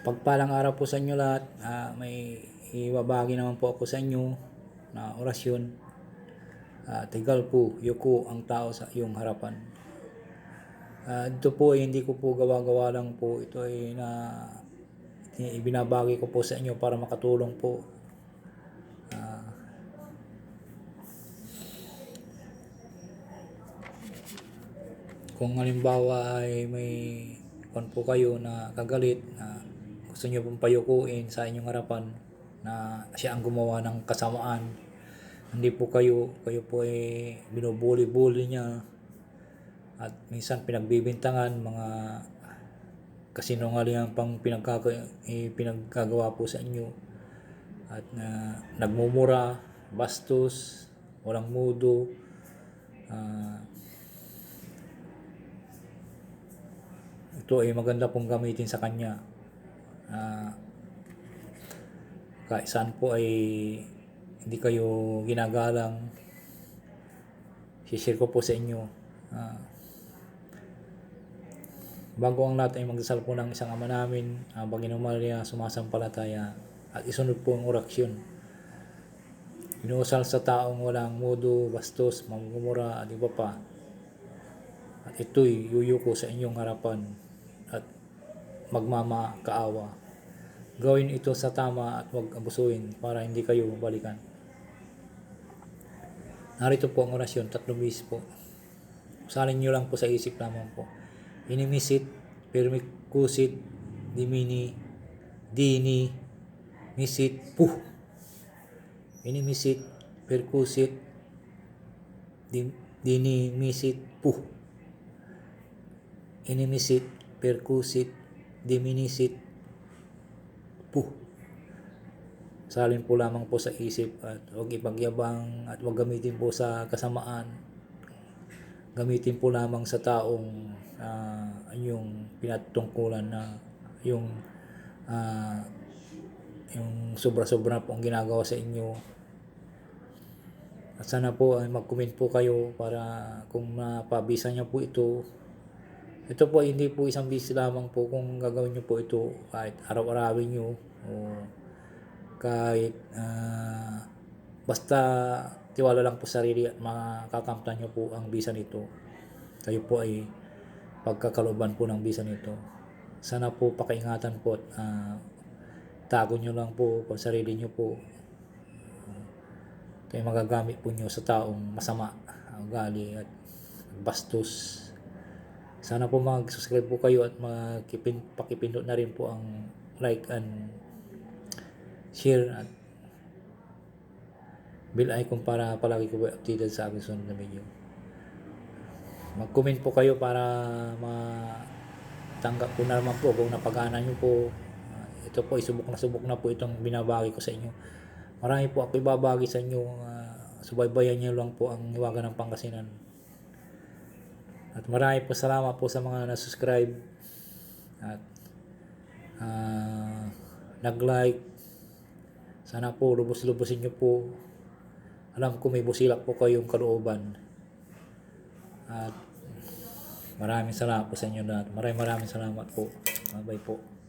Pagpalang araw po sa inyo lahat. Ah, may ibabagi naman po ako sa inyo na orasyon. Ah, tigal po, yuko ang tao sa iyong harapan. Ah, ito po ay hindi ko po gawa-gawa lang po. Ito ay na ibinabagi ko po sa inyo para makatulong po. Ah, kung halimbawa ay may kon po kayo na kagalit na gusto niyo pong payukuin sa inyong harapan na siya ang gumawa ng kasamaan. Hindi po kayo kayo po ay binubuli-buli niya. At minsan pinagbibintangan mga kasinungalingan pang pinagkaka, eh, pinagkagawa po sa inyo. At na nagmumura bastos walang mudo ah, ito ay maganda pong gamitin sa kanya. Ah, kahit saan po ay hindi kayo ginagalang, share ko po sa inyo. Ah, bago ang lahat ay magdasal po ng isang ama namin, ang Panginoong Maria, sumasampalataya, at isunod po ang oraksyon. Inuusal sa taong walang mudo, bastos, mamumura, at iba pa. At ito'y yuyuko sa inyong harapan at magmamakaawa. Gawin ito sa tama at huwag abusuin para hindi kayo balikan. Narito po ang orasyon, tatlong beses po. Salin nyo lang po sa isip lamang po. Inimisit, permikusit, dimini, dini, misit, puh. Inimisit, perkusit, dini, misit, puh inimisit, perkusit, diminisit, puh. Salin po lamang po sa isip at huwag ipagyabang at huwag gamitin po sa kasamaan. Gamitin po lamang sa taong uh, yung pinatungkulan na yung uh, yung sobra-sobra po ang ginagawa sa inyo. At sana po ay mag-comment po kayo para kung napabisa niya po ito, ito po hindi po isang busy lamang po kung gagawin nyo po ito kahit araw-arawin nyo o kahit uh, basta tiwala lang po sa sarili at makakamtan nyo po ang bisa nito. Kayo po ay pagkakaloban po ng bisa nito. Sana po pakiingatan po at uh, tago nyo lang po po sarili nyo po. Kaya magagamit po nyo sa taong masama, ugali at bastos. Sana po mag-subscribe po kayo at makipin, pakipindot na rin po ang like and share at bell icon para palagi ko updated sa aking sunod na video. Mag-comment po kayo para matanggap ko na naman po kung napagana nyo po. Ito po, isubok na subok na po itong binabagi ko sa inyo. Marami po ako ibabagi sa inyo. Uh, subaybayan nyo lang po ang iwaga ng Pangasinan. At marami po salamat po sa mga na-subscribe at uh, nag-like. Sana po lubos-lubosin nyo po. Alam ko may busilak po kayong kalooban. At maraming salamat po sa inyo lahat. Maraming maraming salamat po. Bye-bye po.